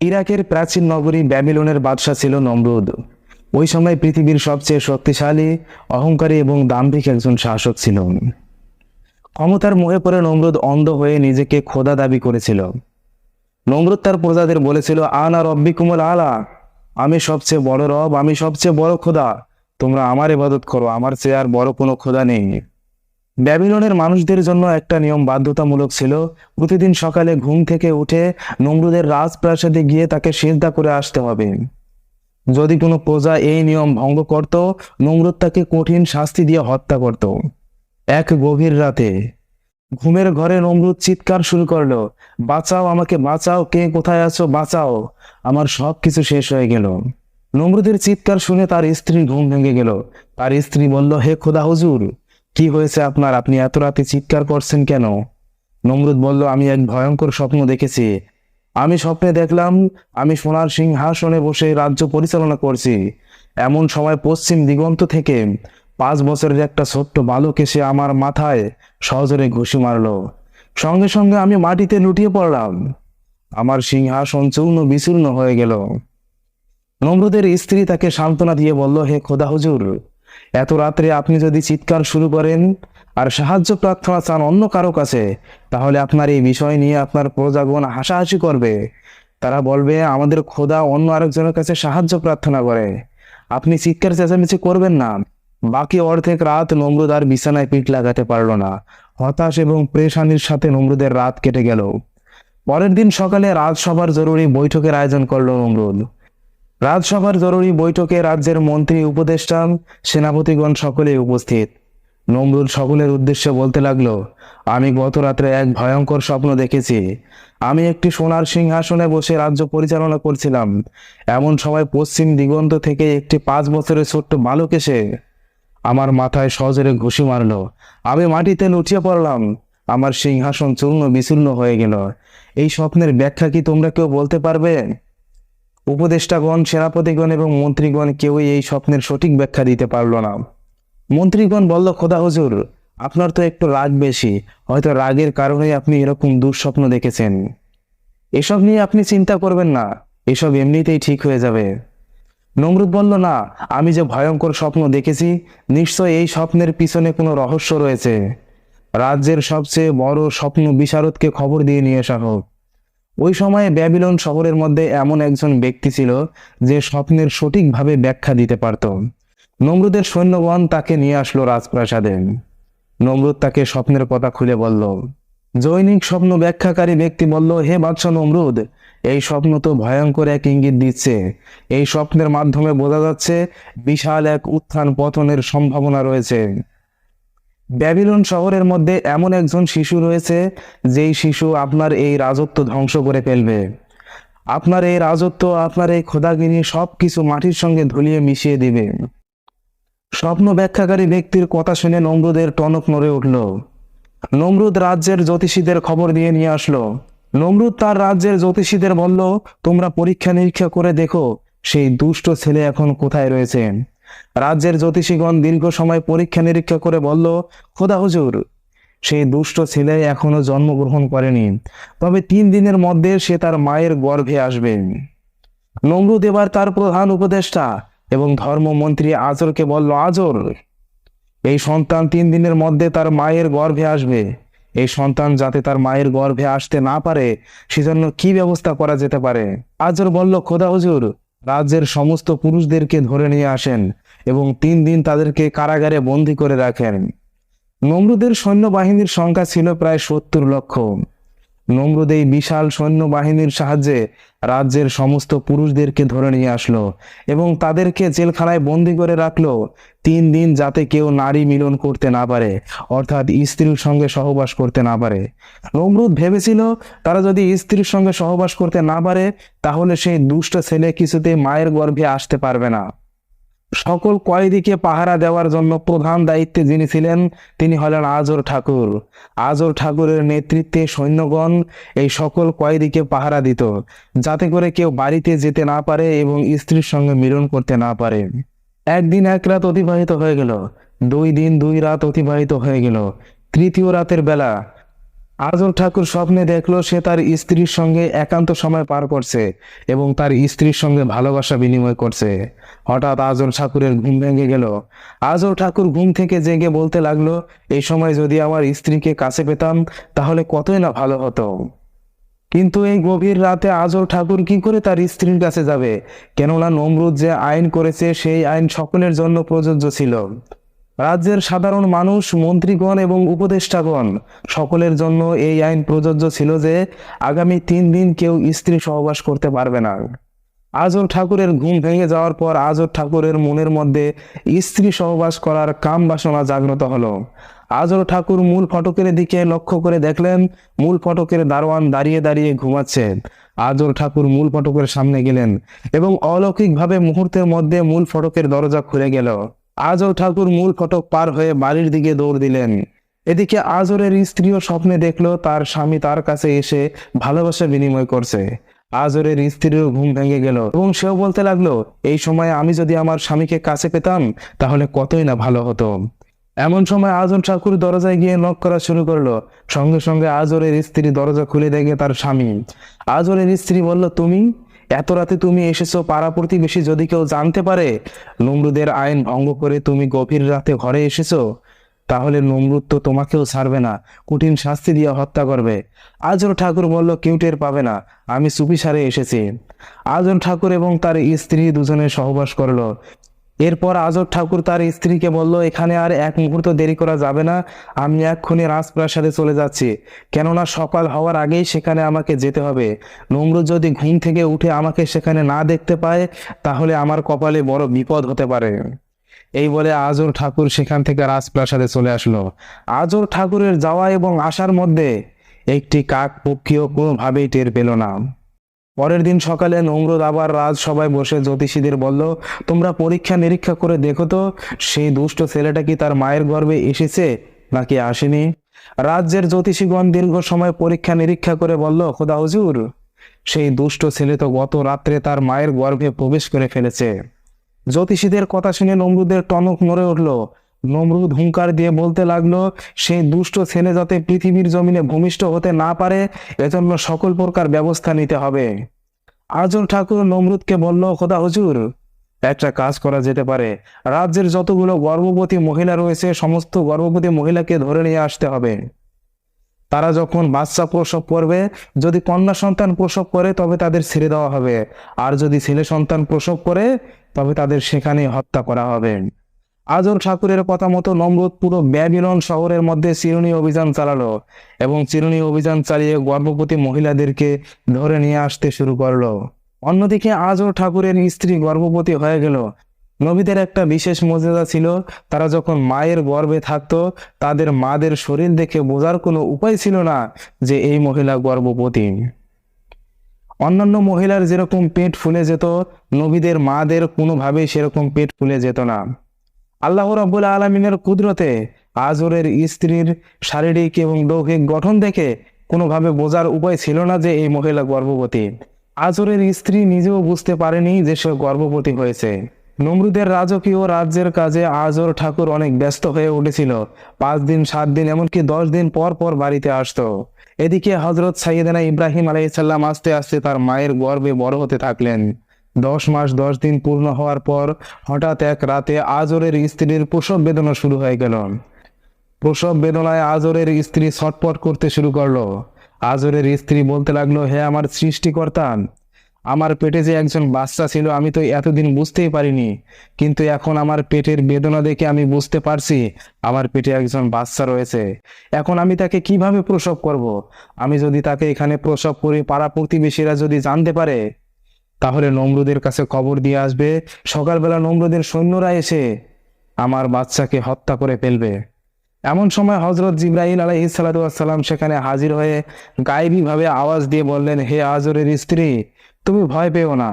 ইরাকের প্রাচীন নগরী ব্যাবিলনের বাদশা ছিল নমরুদ। ওই সময় পৃথিবীর সবচেয়ে শক্তিশালী, অহংকারী এবং দাম্ভিক একজন শাসক ছিল ক্ষমতার মোহে পড়ে নমরুদ অন্ধ হয়ে নিজেকে খোদা দাবি করেছিল। নমরুদ তার প্রজাদের বলেছিল, আনা রব্বি কুমল আলা। আমি সবচেয়ে বড় রব, আমি সবচেয়ে বড় খোদা। তোমরা আমার ইবাদত করো, আমার চেয়ে আর বড় কোনো খোদা নেই। ব্যাবিলনের মানুষদের জন্য একটা নিয়ম বাধ্যতামূলক ছিল। প্রতিদিন সকালে ঘুম থেকে উঠে নমরুদের রাজপ্রাসাদে গিয়ে তাকে সেজদা করে আসতে হবে। যদি কোনো প্রজা এই নিয়ম ভঙ্গ করত, নমরুদ তাকে কঠিন শাস্তি দিয়ে হত্যা করত। এক গভীর রাতে ঘুমের ঘরে নমরুদ চিৎকার শুরু করল, বাঁচাও আমাকে, বাঁচাও, কে কোথায় আছো, বাঁচাও। আমার সব কিছু শেষ হয়ে গেল। নমরুদের চিৎকার শুনে তার স্ত্রীর ঘুম ভেঙে গেল। তার স্ত্রী বলল, হে খোদা, হুজুর কি হয়েছে আপনার? আপনি এত রাতে চিৎকার করছেন কেন? নমরুদ বলল, আমি এক ভয়ঙ্কর স্বপ্ন দেখেছি। আমি স্বপ্নে দেখলাম, আমি সোনার সিংহাসনে বসে রাজ্য পরিচালনা করছি। এমন সময় পশ্চিম দিগন্ত থেকে পাঁচ বছরের একটা ছোট্ট বালক এসে আমার মাথায় সজোরে ঘুষি মারলো। সঙ্গে সঙ্গে আমি মাটিতে লুটিয়ে পড়লাম। আমার সিংহাসন চূর্ণ বিচূর্ণ হয়ে গেল। নমরুদের স্ত্রী তাকে সান্ত্বনা দিয়ে বলল, হে খোদা হুজুর এত রাত্রে আপনি যদি চিৎকার শুরু করেন আর সাহায্য প্রার্থনা চান অন্য কারও কাছে, তাহলে আপনার এই বিষয় নিয়ে আপনার প্রজাগণ হাসাহাসি করবে। তারা বলবে, আমাদের খোদা অন্য আরেকজনের কাছে সাহায্য প্রার্থনা করে। আপনি চিৎকার চেঁচামেচি করবেন না। বাকি অর্ধেক রাত নমরুদ আর বিছানায় পিঠ লাগাতে পারল না। হতাশ এবং প্রেশানির সাথে নমরুদের রাত কেটে গেল। পরের দিন সকালে রাজসভার জরুরি বৈঠকের আয়োজন করল নমরুদ। রাজসভার জরুরি বৈঠকে রাজ্যের মন্ত্রী, উপদেষ্টা, সেনাপতিগণ সকলেই উপস্থিত। নমরুদ সকলের উদ্দেশ্যে বলতে লাগল, আমি গত রাত্রে এক ভয়ঙ্কর স্বপ্ন দেখেছি। আমি একটি সোনার সিংহাসনে বসে রাজ্য পরিচালনা করছিলাম। এমন সময় পশ্চিম দিগন্ত থেকে একটি পাঁচ বছরের ছোট্ট বালক এসে আমার মাথায় সজোরে ঘুষি মারলো। আমি মাটিতে লুটিয়ে পড়লাম। আমার সিংহাসন চূর্ণ বিচূর্ণ হয়ে গেল। এই স্বপ্নের ব্যাখ্যা কি তোমরা কেউ বলতে পারবে? উপদেষ্টাগণ, সেনাপতিগণ এবং মন্ত্রীগণ কেউই এই স্বপ্নের সঠিক ব্যাখ্যা দিতে পারল না। মন্ত্রীগণ বলল, খোদা হুজুর, আপনার তো একটু রাগ বেশি। হয়তো রাগের কারণেই আপনি এরকম দুঃস্বপ্ন দেখেছেন। এসব নিয়ে আপনি চিন্তা করবেন না। এসব এমনিতেই ঠিক হয়ে যাবে। নমরুদ বলল, না, আমি যে ভয়ঙ্কর স্বপ্ন দেখেছি, নিশ্চয় এই স্বপ্নের পিছনে কোনো রহস্য রয়েছে। রাজ্যের সবচেয়ে বড় স্বপ্ন বিশারদকে খবর দিয়ে নিয়ে আসা হোক। ওই সময়ে ব্যাবিলন শহরের মধ্যে এমন একজন ব্যক্তি ছিল যে স্বপ্নের সঠিকভাবে ব্যাখ্যা দিতে পারত। নমরুদের সৈন্যগণ তাকে নিয়ে আসলো রাজপ্রাসাদে। নমরুদ তাকে স্বপ্নের কথা খুলে বলল, জৈনিক স্বপ্ন ব্যাখ্যাকারী ব্যক্তি বলল, হে বাদশাহ নমরুদ, এই স্বপ্ন তো ভয়ঙ্কর এক ইঙ্গিত দিচ্ছে। এই স্বপ্নের মাধ্যমে বোঝা যাচ্ছে, বিশাল এক উত্থান পতনের সম্ভাবনা রয়েছে। ব্যাবিলন শহরের মধ্যে এমন একজন শিশু রয়েছে, যেই শিশু আপনার এই রাজত্ব ধ্বংস করে ফেলবে। আপনার এই রাজত্ব, আপনার এই খোদাগিরি সব কিছু মাটির সঙ্গে ধুলিয়ে মিশিয়ে দিবে। স্বপ্ন ব্যাখ্যাকারী ব্যক্তির কথা শুনে নমরুদের টনক নড়ে উঠল। নমরুদ রাজ্যের জ্যোতিষীদের খবর দিয়ে নিয়ে আসলো। নমরুদ তার রাজ্যের জ্যোতিষীদের বলল, তোমরা পরীক্ষা নিরীক্ষা করে দেখো, সেই দুষ্ট ছেলে এখন কোথায় রয়েছে? রাজ্যের জ্যোতিষীগণ দীর্ঘ সময় পরীক্ষা নিরীক্ষা করে বলল, খোদা হুজুর, সেই দুষ্ট ছেলে এখনও জন্মগ্রহণ করেনি। তবে তিন দিনের মধ্যে সে তার মায়ের গর্ভে আসবে। নমরুদ এবার তার প্রধান উপদেষ্টা এবং ধর্মমন্ত্রী আজরকে বলল, আজর, এই সন্তান তিন দিনের মধ্যে তার মায়ের গর্ভে আসবে। এই সন্তান যাতে তার মায়ের গর্ভে আসতে না পারে, সেজন্য কি ব্যবস্থা করা যেতে পারে? আজর বলল, খোদা হুজুর রাজ্যের সমস্ত পুরুষদেরকে ধরে নিয়ে আসেন এবং তিন দিন তাদেরকে কারাগারে বন্দী করে রাখেন। নমরুদের সৈন্যবাহিনীর সংখ্যা ছিল প্রায় সত্তর লক্ষ। নমরুদ এই বিশাল সৈন্যবাহিনীর সাহায্যে রাজ্যের সমস্ত পুরুষদেরকে ধরে নিয়ে আসলো এবং তাদেরকে জেলখানায় বন্দি করে রাখল তিন দিন যাতে কেউ নারী মিলন করতে না পারে, অর্থাৎ স্ত্রীর সঙ্গে সহবাস করতে না পারে। নমরুদ ভেবেছিল, তারা যদি স্ত্রীর সঙ্গে সহবাস করতে না পারে, তাহলে সেই দুষ্ট ছেলে কিছুতে মায়ের গর্ভে আসতে পারবে না। সকল কয়েদিকে পাহারা দেওয়ার জন্য প্রধান দায়িত্বে যিনি ছিলেন, তিনি হলেন আজর ঠাকুর। আজর ঠাকুরের নেতৃত্বে সৈন্যগণ এই সকল কয়েদিকে পাহারা দিত, যাতে করে কেউ বাড়িতে যেতে না পারে এবং স্ত্রীর সঙ্গে মিলন করতে না পারে। একদিন এক রাত অতিবাহিত হয়ে গেল, দুই দিন দুই রাত অতিবাহিত হয়ে গেল। তৃতীয় রাতের বেলা আজল ঠাকুর স্বপ্নে দেখল সে তার স্ত্রীর সঙ্গে একান্ত সময় পার করছে এবং তার স্ত্রীর সঙ্গে ভালোবাসা বিনিময় করছে। হঠাৎ আজল ঠাকুরের ঘুম ভেঙে গেল। আজল ঠাকুর ঘুম থেকে জেগে বলতে লাগল, এই সময় যদি আমার স্ত্রীকে কাছে পেতাম, তাহলে কতই না ভালো হতো। কিন্তু এই গভীর রাতে আজল ঠাকুর কি করে তার স্ত্রীর কাছে যাবে? কেননা নমরুদ যে আইন করেছে, সেই আইন সকলের জন্য প্রযোজ্য ছিল। রাজ্যের সাধারণ মানুষ, মন্ত্রীগণ এবং উপদেষ্টাগণ সকলের জন্য এই আইন প্রযোজ্য ছিল যে, আগামী তিন দিন কেউ স্ত্রী সহবাস করতে পারবে না। আজর ঠাকুরের ঘুম ভেঙে যাওয়ার পর আজর ঠাকুরের মনের মধ্যে স্ত্রী সহবাস করার কাম বাসনা জাগ্রত হলো। আজর ঠাকুর মূল ফটকের দিকে লক্ষ্য করে দেখলেন, মূল ফটকের দারোয়ান দাঁড়িয়ে দাঁড়িয়ে ঘুমাচ্ছে। আজর ঠাকুর মূল ফটকের সামনে গেলেন এবং অলৌকিকভাবে মুহূর্তের মধ্যে মূল ফটকের দরজা খুলে গেল। আজর ঠাকুর মূল ফটক পার হয়ে বাড়ির দিকে দৌড় দিলেন। এদিকে আজরের স্ত্রীও স্বপ্নে দেখল, তার স্বামী তার কাছে এসে ভালোবাসা বিনিময় করছে। আজরের স্ত্রীর ঘুম ভেঙে গেল এবং সেও বলতে লাগল, এই সময় আমি যদি আমার স্বামীকে কাছে পেতাম, তাহলে কতই না ভালো হতো। এমন সময় আজর ঠাকুর দরজায় গিয়ে নক করা শুরু করল। সঙ্গে সঙ্গে আজরের স্ত্রী দরজা খুলে দেখে তার স্বামী। আজরের স্ত্রী বলল, তুমি? এত রাতে তুমি এসেছ পাড়া প্রতিবেশী যদি কেউ জানতে পারে? নমরুদের আইন ভঙ্গ করে তুমি গভীর রাতে ঘরে এসেছ? তাহলে নমরুদ তো তোমাকেও ছাড়বে না। কঠিন শাস্তি দিয়ে হত্যা করবে। আজর ঠাকুর বলল, কেউ টের পাবে না। আমি চুপি সারে এসেছি। আজর ঠাকুর এবং তার স্ত্রী দুজনে সহবাস করল। এরপর আজর ঠাকুর তার স্ত্রীকে বলল, এখানে আর এক মুহূর্ত দেরি করা যাবে না। আমি এক্ষুনি রাজপ্রাসাদে চলে যাচ্ছি। কেননা সকাল হওয়ার আগেই সেখানে আমাকে যেতে হবে। নমরুদ যদি ঘুম থেকে উঠে আমাকে সেখানে না দেখতে পায়, তাহলে আমার কপালে বড় বিপদ হতে পারে। এই বলে আজর ঠাকুর সেখান থেকে রাজপ্রাসাদে চলে আসলো। আজর ঠাকুরের যাওয়া এবং আসার মধ্যে একটি কাক পক্ষীও কোনোভাবেই টের পেল না। পরের দিন সকালে নমরুদ আবার রাজ সবাই বসে জ্যোতিষীদের বলল, তোমরা পরীক্ষা নিরীক্ষা করে দেখো তো, সেই দুষ্ট ছেলেটা কি তার মায়ের গর্ভে এসেছে নাকি আসেনি? রাজ্যের জ্যোতিষীগণ দীর্ঘ সময় পরীক্ষা নিরীক্ষা করে বলল, খোদা হুজুর, সেই দুষ্ট ছেলে তো গত রাত্রে তার মায়ের গর্ভে প্রবেশ করে ফেলেছে। জ্যোতিষীদের কথা শুনে নমরুদের টনক নড়ে উঠল। নমরুদ হুঙ্কার দিয়ে বলতে লাগল সেই দুষ্ট ছেলে যাতে পৃথিবীর জমিনে ভূমিষ্ঠ হতে না পারে, এজন্য সকল প্রকার ব্যবস্থা নিতে হবে। আজল ঠাকুর নমরুদকে বলল, খোদা হুজুর, একটা কাজ করা যেতে পারে। রাজ্যের যতগুলো গর্ভবতী মহিলা রয়েছে, সমস্ত গর্ভবতী মহিলাকে ধরে নিয়ে আসতে হবে। তারা যখন বাচ্চা প্রসব করবে, যদি কন্যা সন্তান প্রসব করে, তবে তাদের ছেড়ে দেওয়া হবে। আর যদি ছেলে সন্তান প্রসব করে তবে তাদের সেখানে হত্যা করা হবে। আজর ঠাকুরের কথা মতো নমরুদ পুরো ব্যাবিলন শহরের মধ্যে চিরুনি অভিযান চালালো এবং চিরুনি অভিযান চালিয়ে গর্ভবতী মহিলাদেরকে ধরে নিয়ে আসতে শুরু করল। অন্যদিকে আজর ঠাকুরের স্ত্রী গর্ভবতী হয়ে গেল। নবীদের একটা বিশেষ মর্যাদা ছিল, তারা যখন মায়ের গর্ভে থাকতো, তাদের মাদের শরীর দেখে বোঝার কোনো উপায় ছিল না যে এই মহিলা গর্ভবতী। অন্যান্য মহিলার যেরকম পেট ফুলে যেত, নবীদের মাদের কোনোভাবেই সেরকম পেট ফুলে যেত না। আল্লাহ রাব্বুল আলমিনের কুদরতে আজরের স্ত্রীর শারীরিক এবং লৌকিক গঠন দেখে কোনোভাবে বোঝার উপায় ছিল না যে এই মহিলা গর্ভবতী। আজরের স্ত্রী নিজেও বুঝতে পারেনি যে সে গর্ভবতী হয়েছে। নমরুদের রাজকীয় রাজ্যের কাজে আজর ঠাকুর অনেক ব্যস্ত হয়ে উঠেছিল। পাঁচ দিন, সাত দিন, এমনকি দশ দিন পর পর বাড়িতে আসতো। এদিকে হজরত সাইয়েদানা ইব্রাহিম আলাইসাল্লাম আস্তে আস্তে তার মায়ের গর্বে বড় হতে থাকলেন। দশ মাস দশ দিন পূর্ণ হওয়ার পর হঠাৎ এক রাতে আজরের স্ত্রীর প্রসব বেদনা শুরু হয়ে গেল। প্রসব বেদনায় আজরের স্ত্রী ছটপট করতে শুরু করল। আজরের স্ত্রী বলতে লাগল, হে আমার সৃষ্টিকর্তা আমার পেটে যে একজন বাচ্চা ছিল, আমি তো এতদিন বুঝতেই পারিনি। কিন্তু এখন আমার পেটের বেদনা দেখে আমি বুঝতে পারছি, আমার পেটে একজন বাচ্চা রয়েছে। এখন আমি তাকে কীভাবে প্রসব করব। আমি যদি তাকে এখানে প্রসব করি পাড়া প্রতিবেশীরা যদি জানতে পারে, তাহলে নমরুদের কাছে খবর দিয়ে আসবে। সকালবেলা নমরুদের সৈন্যরা এসে আমার বাচ্চাকে হত্যা করে ফেলবে। এমন সময় হজরত জিব্রাহিল আলাইহি সালাম সেখানে হাজির হয়ে গায়েবী ভাবে আওয়াজ দিয়ে বললেন, হে আজরের স্ত্রী তুমি ভয় পেও না।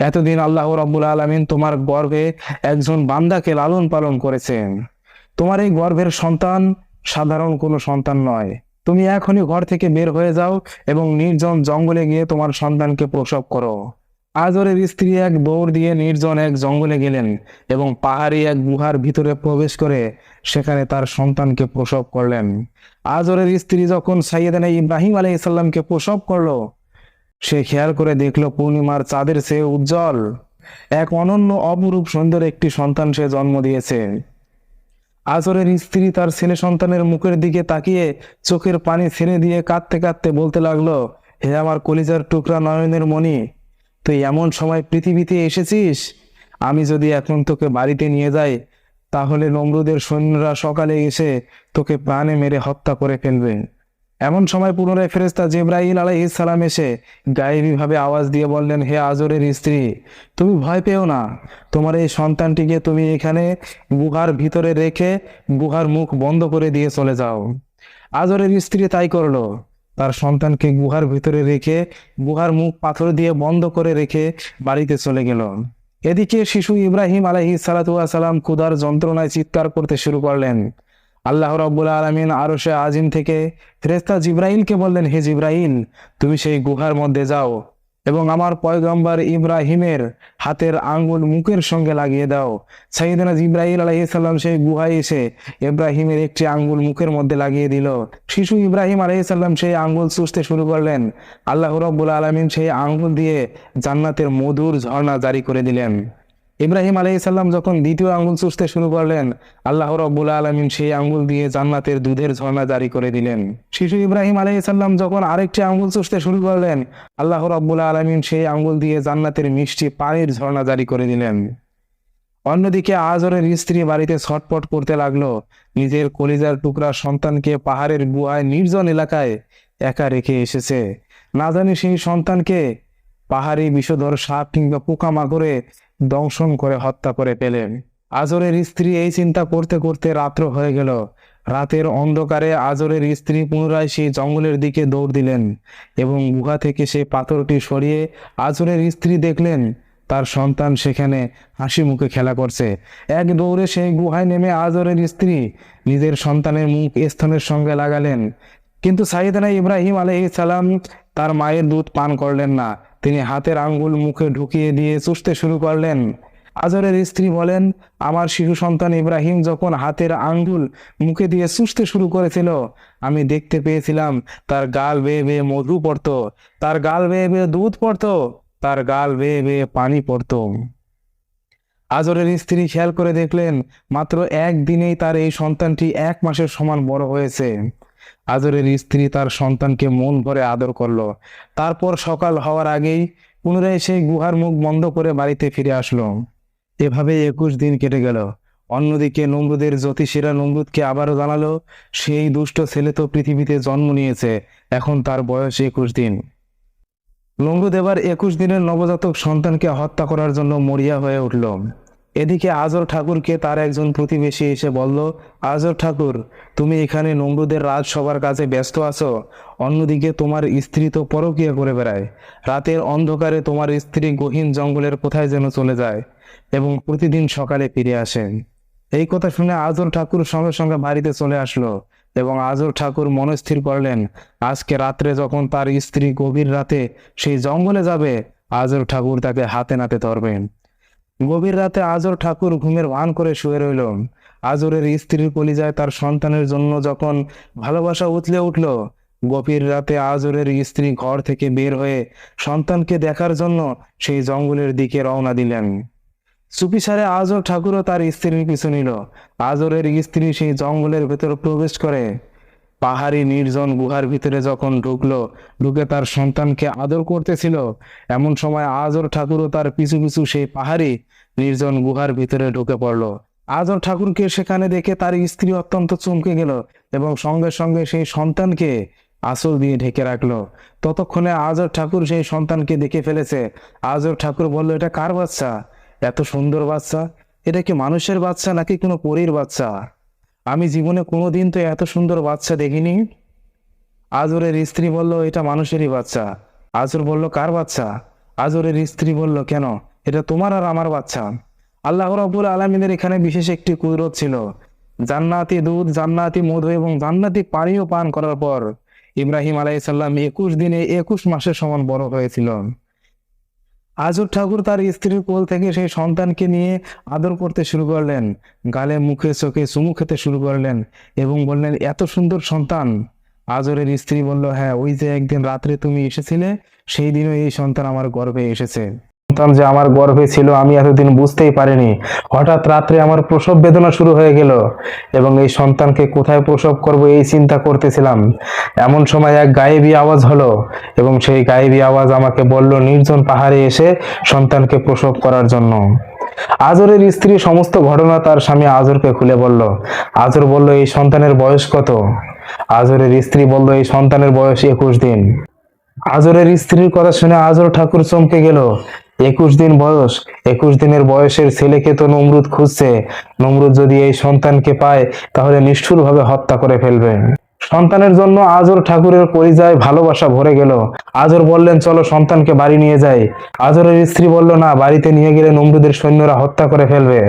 এতদিন আল্লাহ রব্বুল আলমিন তোমার গর্ভে একজন বান্দাকে লালন পালন করেছেন। তোমার এই গর্ভের সন্তান সাধারণ কোনো সন্তান নয়। তুমি এখনই ঘর থেকে বের হয়ে যাও এবং নির্জন জঙ্গলে গিয়ে তোমার সন্তানকে প্রসব করো। আজরের স্ত্রী এক দৌড় দিয়ে নির্জন এক জঙ্গলে গেলেন এবং পাহাড়ি এক গুহার ভিতরে প্রবেশ করে সেখানে তার সন্তানকে প্রসব করলেন। আজরের স্ত্রী যখন সাইয়েদানা ইব্রাহিম আলাই ইসাল্লামকে প্রসব করল সে খেয়াল করে দেখল পূর্ণিমার চাঁদের চেয়ে উজ্জ্বল। এক অনন্য অপরূপ সুন্দর একটি সন্তান সে জন্ম দিয়েছে। আজরের স্ত্রী তার ছেলে সন্তানের মুখের দিকে তাকিয়ে চোখের পানি ছেড়ে দিয়ে কাঁদতে কাঁদতে বলতে লাগল, হে আমার কলিজার টুকরা নয়নের মণি, তুই এমন সময় পৃথিবীতে এসেছিস? আমি যদি এখন তোকে বাড়িতে নিয়ে যাই, তাহলে নমরুদের সৈন্যরা সকালে এসে তোকে প্রাণে মেরে হত্যা করে ফেলবে। এমন সময় পুনরায় ফেরেস্তা জেব্রাইল আলাইহিস সালাম এসে গায়েবী ভাবে আওয়াজ দিয়ে বললেন, হে আজরের স্ত্রী, তুমি ভয় পেও না। তোমার এই সন্তানটিকে তুমি এখানে গুহার ভিতরে রেখে গুহার মুখ বন্ধ করে দিয়ে চলে যাও। আজরের স্ত্রী তাই করল। তার সন্তানকে গুহার ভিতরে রেখে গুহার মুখ পাথর দিয়ে বন্ধ করে রেখে বাড়িতে চলে গেল। এদিকে শিশু ইব্রাহিম আলাহি সালাম ক্ষুধার যন্ত্রণায় চিৎকার করতে শুরু করলেন। আল্লাহ রব্বুল আলমিন আরও সে আজিম থেকে ফেরেস্তা জিব্রাইলকে বললেন, হে জিব্রাইল, তুমি সেই গুহার মধ্যে যাও এবং আমার পয়গম্বর ইব্রাহিমের হাতের আঙ্গুল মুখের সঙ্গে লাগিয়ে দাও। সাইদিনা জিব্রাহিল আলাইসাল্লাম সেই গুহায় এসে ইব্রাহিমের একটি আঙ্গুল মুখের মধ্যে লাগিয়ে দিল। শিশু ইব্রাহিম আলাইসাল্লাম সেই আঙ্গুল চুষতে শুরু করলেন। আল্লাহ রব্বুল আলমিন সেই আঙ্গুল দিয়ে জান্নাতের মধুর ঝর্ণা জারি করে দিলেন। ইব্রাহিম আলাইসাল্লাম যখন দ্বিতীয় আঙ্গুল চুষতে শুরু করলেন, আল্লাহ রব্বুল আলমিন সেই আঙ্গুল দিয়ে জান্নাতের দুধের ঝর্ণা জারি করে দিলেন। শিশু ইব্রাহিম আলাইসাল্লাম যখন আরেকটি আঙ্গুল চুষতে শুরু করলেন, আল্লাহ রব্বুল আলমিন সেই আঙ্গুল দিয়ে জান্নাতের মিষ্টি পানির ঝর্ণা জারি করে দিলেন। অন্যদিকে আজরের স্ত্রী বাড়িতে ছটপট করতে লাগল। নিজের কলিজার টুকরা সন্তানকে পাহাড়ের গুহায় নির্জন এলাকায় একা রেখে এসেছে। না জানি সেই সন্তানকে পাহাড়ি বিষধর সাপ কিংবা পোকামাকড়ে দংশন করে হত্যা করে পেলেন। আজরের স্ত্রী এই চিন্তা করতে করতে রাত্র হয়ে গেল। রাতের অন্ধকারে আজরের স্ত্রী পুনরায় সেই জঙ্গলের দিকে দৌড় দিলেন এবং গুহা থেকে সেই পাথরটি সরিয়ে আজরের স্ত্রী দেখলেন, তার সন্তান সেখানে হাসি মুখে খেলা করছে। এক দৌড়ে সেই গুহায় নেমে আজরের স্ত্রী নিজের সন্তানের মুখ স্তনের সঙ্গে লাগালেন। কিন্তু সাইদানা ইব্রাহিম আলহ সালাম তার মায়ের দুধ পান করলেন না। তিনি হাতের আঙ্গুল মুখে ঢুকিয়ে দিয়ে চুষতে শুরু করলেন। আজরের স্ত্রী বলেন, আমার শিশু সন্তান ইব্রাহিম যখন হাতের আঙ্গুল মুখে দিয়ে চুষতে শুরু করেছিল, আমি দেখতে পেয়েছিলাম তার গাল বেয়ে বেয়ে মধু পড়তো, তার গাল বেয়ে বেয়ে দুধ পড়তো, তার গাল বেয়ে বেয়ে পানি পড়তো। আজরের স্ত্রী খেয়াল করে দেখলেন, মাত্র একদিনেই তার এই সন্তানটি এক মাসের সমান বড় হয়েছে। আজরের স্ত্রী তার সন্তানকে মন ভরে আদর করল। তারপর সকাল হওয়ার আগেই পুনরায় সেই গুহার মুখ বন্ধ করে বাড়িতে ফিরে আসলো। এভাবে একুশ দিন কেটে গেল। অন্যদিকে নমরুদের জ্যোতিষীরা নমরুদকে আবারও জানালো, সেই দুষ্ট ছেলে তো পৃথিবীতে জন্ম নিয়েছে, এখন তার বয়স একুশ দিন। নমরুদ এবার একুশ দিনের নবজাতক সন্তানকে হত্যা করার জন্য মরিয়া হয়ে উঠল। এদিকে আজর ঠাকুরকে তার একজন প্রতিবেশী এসে বলল, আজর ঠাকুর, তুমি এখানে নমরুদের রাজসভার কাজে ব্যস্ত আছো। অন্যদিকে তোমার স্ত্রী তো পরকিয়া করে বেড়ায়। রাতের অন্ধকারে তোমার স্ত্রী গহীন জঙ্গলের কোথায় যেন চলে যায় এবং প্রতিদিন সকালে ফিরে আসেন এই কথা শুনে আজর ঠাকুর সঙ্গে সঙ্গে বাড়িতে চলে আসলো এবং আজর ঠাকুর মনস্থির করলেন, আজকে রাত্রে যখন তার স্ত্রী গভীর রাতে সেই জঙ্গলে যাবে, আজর ঠাকুর তাকে হাতে নাতে ধরবেন। গভীর রাতে আজর ঠাকুর ঘুমের ভান করে শুয়ে রইল। আজরের স্ত্রীর কলিজায় তার সন্তানের জন্য যখন ভালোবাসা উতলে উঠল, গভীর রাতে আজরের স্ত্রী ঘর থেকে বের হয়ে সন্তানকে দেখার জন্য সেই জঙ্গলের দিকে রওনা দিলেন। চুপিসারে আজর ঠাকুরও তার স্ত্রীর পিছু নিল। আজরের স্ত্রী সেই জঙ্গলের ভেতর প্রবেশ করে পাহাড়ি নির্জন গুহার ভিতরে যখন ঢুকলো, ঢুকে তার সন্তানকে আদর করতেছিল। এমন সময় আজর ঠাকুরও তার পিছু পিছু সেই পাহাড়ি নির্জন গুহার ভিতরে ঢুকে পড়ল। আজর ঠাকুরকে সেখানে দেখে তার স্ত্রী অত্যন্ত চমকে গেল এবং সঙ্গে সঙ্গে সেই সন্তানকে আসল দিয়ে ঢেকে রাখল। ততক্ষণে আজর ঠাকুর সেই সন্তানকে দেখে ফেলেছে। আজর ঠাকুর বলল, এটা কার বাচ্চা? এত সুন্দর বাচ্চা? এটা কি মানুষের বাচ্চা নাকি কোনো পরীর বাচ্চা? আমি জীবনে কোনোদিন তো এত সুন্দর বাচ্চা দেখিনি। আজরের স্ত্রী বলল, এটা মানুষেরই বাচ্চা। আজর বলল, কার বাচ্চা? আজরের স্ত্রী বলল, কেন? এটা তোমার আর আমার বাচ্চা। আল্লাহ রাবুল আলমিনের এখানে বিশেষ একটি কুদরত ছিল। জান্নাতি দুধ, জান্নাতি মধু এবং জান্নাতি পানীয় পান করার পর ইব্রাহিম আলাইসাল্লাম একুশ দিনে একুশ মাসের সমান বড় হয়েছিল। আজব ঠাকুর তার স্ত্রীর কোল থেকে সেই সন্তানকে নিয়ে আদর করতে শুরু করলেন। গালে, মুখে, চোখে চুমু খেতে শুরু করলেন এবং বললেন, এত সুন্দর সন্তান। আজরের স্ত্রী বলল হ্যাঁ ওই যে একদিন রাত্রে তুমি এসেছিলে, সেই দিনও এই সন্তান আমার গর্বে এসেছে। সন্তান যে আমার গর্ভে ছিল, আমি এতদিন বুঝতেই পারিনি। হঠাৎ রাত্রে আমার প্রসব বেদনা শুরু হয়ে গেল এবং এই সন্তানকে কোথায় প্রসব করব এই চিন্তা করতেছিলাম। এমন সময় এক গায়েবী আওয়াজ হলো এবং সেই গায়েবী আওয়াজ আমাকে বলল, নির্জন পাহাড়ে এসে সন্তানকে প্রসব করার জন্য। আজরের স্ত্রী সমস্ত ঘটনা তার স্বামী আজরকে খুলে বলল। আজর বলল, এই সন্তানের বয়স কত? আজরের স্ত্রী বলল, এই সন্তানের বয়স একুশ দিন। আজরের স্ত্রীর কথা শুনে আজর ঠাকুর চমকে গেল। একুশ দিন বয়স, একুশ দিনের বয়সের ছেলেকে তো নমরুদ খুঁজছে। নমরুদ যদি এই সন্তানকে পায়, তাহলে নিষ্ঠুরভাবে হত্যা করে ফেলবে। সন্তানের জন্য আজর ঠাকুরের পরিচয় ভালোবাসা ভরে গেল। আজর বললেন, চলো সন্তানকে বাড়ি নিয়ে যাই। আজরের স্ত্রী বলল, না, বাড়িতে নিয়ে গেলে নমরুদের সৈন্যরা হত্যা করে ফেলবে।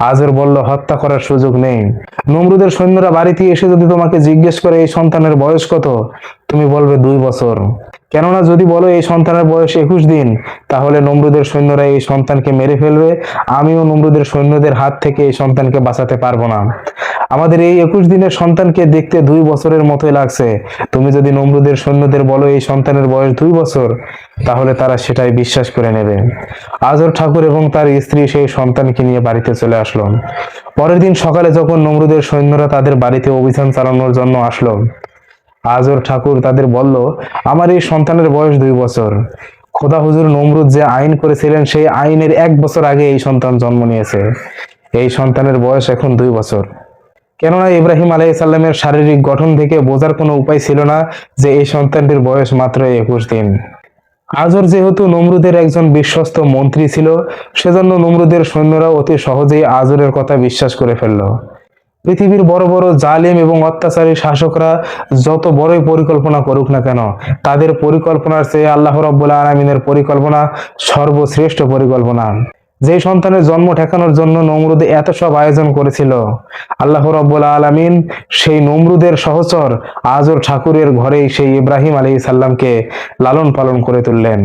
আজর বলল, হত্যা করার সুযোগ নেই। নমরুদের সৈন্যরা বাড়িতে এসে যদি তোমাকে জিজ্ঞেস করে, এই সন্তানের বয়স কত? তুমি বলবে দুই বছর। কেননা যদি বলো এই সন্তানের বয়স একুশ দিন, তাহলে নমরুদের সৈন্যরা এই সন্তানকে মেরে ফেলবে। আমিও নমরুদের সৈন্যদের হাত থেকে এই সন্তানকে বাঁচাতে পারব না। আমাদের এই একুশ দিনের সন্তানকে দেখতে দুই বছরের মতোই লাগছে। তুমি যদি নমরুদের সৈন্যদের বলো এই সন্তানের বয়স দুই বছর, তাহলে তারা সেটাই বিশ্বাস করে নেবে। আজর ঠাকুর এবং তার স্ত্রী সেই সন্তানকে নিয়ে বাড়িতে চলে আসলো। পরের দিন সকালে যখন নমরুদের সৈন্যরা তাদের বাড়িতে অভিযান চালানোর জন্য আসলো আজর ঠাকুর তাদের বলল, আমার এই সন্তানের বয়স দুই বছর। খোদা হুজুর নমরুদ যে আইন করেছিলেন, সেই আইনের এক বছর আগে এই সন্তান জন্ম নিয়েছে। এই সন্তানের বয়স এখন দুই বছর। কেননা ইব্রাহিম আলাইসাল্লামের শারীরিক গঠন থেকে বোঝার কোনো উপায় ছিল না যে এই সন্তানটির বয়স মাত্র একুশ দিন। আজর যেহেতু নমরুদের একজন বিশ্বস্ত মন্ত্রী ছিল, সেজন্য নমরুদের সৈন্যরা অতি সহজেই আজরের কথা বিশ্বাস করে ফেলল। পৃথিবীর বড় বড় জালিম এবং অত্যাচারী শাসকরা যত বড়ই পরিকল্পনা করুক না কেন, তাদের পরিকল্পনার চেয়ে আল্লাহ রব্বুল আলমিনের পরিকল্পনা সর্বশ্রেষ্ঠ পরিকল্পনা। যে সন্তানের জন্ম ঠেকানোর জন্য নমরুদ এত সব আয়োজন করেছিল, আল্লাহ রব্বুল আলমিন সেই নমরুদের সহচর আজর ঠাকুরের ঘরেই সেই ইব্রাহিম আলী সাল্লামকে লালন পালন করে তুললেন।